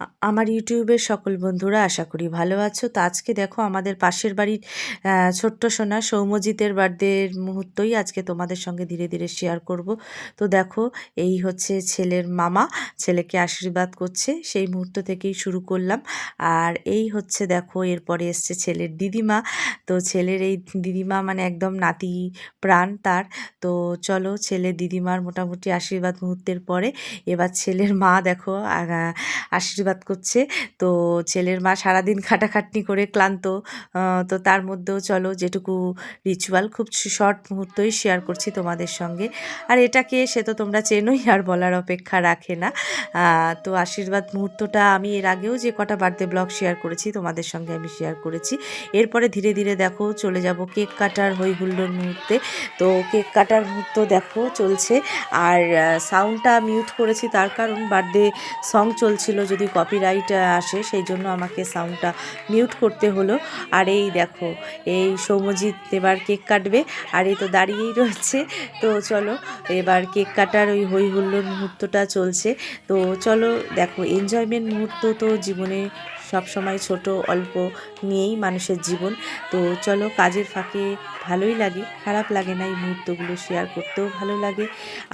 あ、আমার ইউটিউবের সকল বন্ধুরা আশা করি ভালো আছো। তো আজকে দেখো আমাদের পাশের বাড়ির ছোট্ট সোনা সৌম্যজিতের বার্থডের মুহূর্তই আজকে তোমাদের সঙ্গে ধীরে ধীরে শেয়ার করব। তো দেখো, এই হচ্ছে ছেলের মামা, ছেলেকে আশীর্বাদ করছে, সেই মুহূর্ত থেকেই শুরু করলাম। আর এই হচ্ছে দেখো, এরপরে এসছে ছেলের দিদিমা। তো ছেলের এই দিদিমা মানে একদম নাতি প্রাণ তার। তো চলো ছেলের দিদিমার মোটামুটি আশীর্বাদ মুহূর্তের পরে, এবার ছেলের মা দেখো আশীর্বাদ করছে। তো ছেলের মা সারাদিন খাটাখাটনি করে ক্লান্ত। তো তার মধ্যেও চলো যেটুকু রিচুয়াল খুব শর্ট মুহূর্তই শেয়ার করছি তোমাদের সঙ্গে। আর এটাকে সে তো তোমরা চেনোই আর বলার অপেক্ষা রাখে না। তো আশীর্বাদ মুহূর্তটা আমি এর আগেও যে কটা বার্থডে ব্লগ শেয়ার করেছি তোমাদের সঙ্গে আমি শেয়ার করেছি। এরপরে ধীরে ধীরে দেখো চলে যাব কেক কাটার হই হুল্লোড় মুহূর্তে। তো কেক কাটার মুহূর্ত দেখো চলছে। আর সাউন্ডটা মিউট করেছি তার কারণ বার্থডে সং চলছিল যদি কপিরাইট আসে সেই জন্য আমাকে সাউন্ডটা মিউট করতে হলো। আর এই দেখো, এই সৌম্যজিৎ এবার কেক কাটবে, আর এই তো দাঁড়িয়েই রয়েছে। তো চলো, এবার কেক কাটার ওই হই হুল্লোর মুহূর্তটা চলছে। তো চলো, দেখো এনজয়মেন্ট মুহূর্ত তো জীবনে সব সময় ছোট, অল্প নিয়েই মানুষের জীবন। তো চলো, কাজের ফাঁকে ভালোই লাগে, খারাপ লাগে না এই মুহূর্তগুলো শেয়ার করতেও ভালো লাগে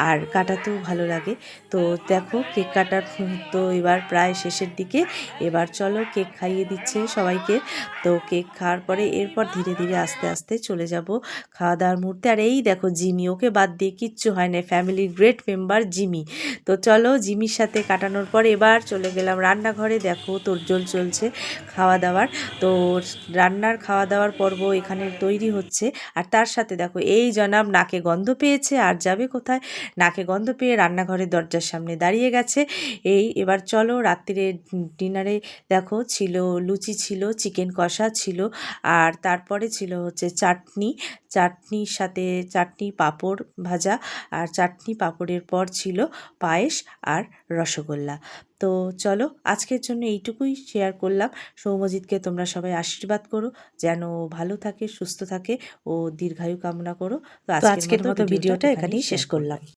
আর কাটাতেও ভালো লাগে। তো দেখো কেক কাটার মুহূর্ত এবার প্রায় শেষের দিকে। এবার চলো কেক খাইয়ে দিচ্ছে সবাইকে। তো কেক খাওয়ার পরে এরপর ধীরে ধীরে আস্তে আস্তে চলে যাব খাওয়া দাওয়ার মুহূর্তে। আর এই দেখো, জিমি, ওকে বাদ দিয়ে কিচ্ছু হয় না ফ্যামিলির গ্রেট মেম্বার জিমি। তো চলো, জিমির সাথে কাটানোর পর এবার চলে গেলাম রান্নাঘরে। দেখো তোরজোল চলছে খাওয়া দাওয়ার তো রান্নার খাওয়া দাওয়ার পর্ব এখানে তৈরি হচ্ছে। আর তার সাথে দেখো, এই জনাব নাকে গন্ধ পেয়েছে, আর যাবে কোথায়? নাকে গন্ধ পেয়ে রান্নাঘরের দরজার সামনে দাঁড়িয়ে গেছে। এই, এবার চলো রাত্রিরে ডিনারে দেখো, ছিল লুচি ছিল, চিকেন কষা ছিল, আর তারপরে ছিল হচ্ছে চাটনি। চাটনির সাথে চাটনি পাঁপড় ভাজা, আর চাটনি পাঁপড়ের পর ছিল পায়েস আর রসগোল্লা। তো চলো আজকের জন্য এইটুকুই শেয়ার করলাম। সৌমজিৎকে তোমরা সবাই আশীর্বাদ করো যেন ভালো থাকে সুস্থ থাকে ও দীর্ঘায়ু কামনা করো। তো আজকের মতো ভিডিওটা এখানেই শেষ করলাম।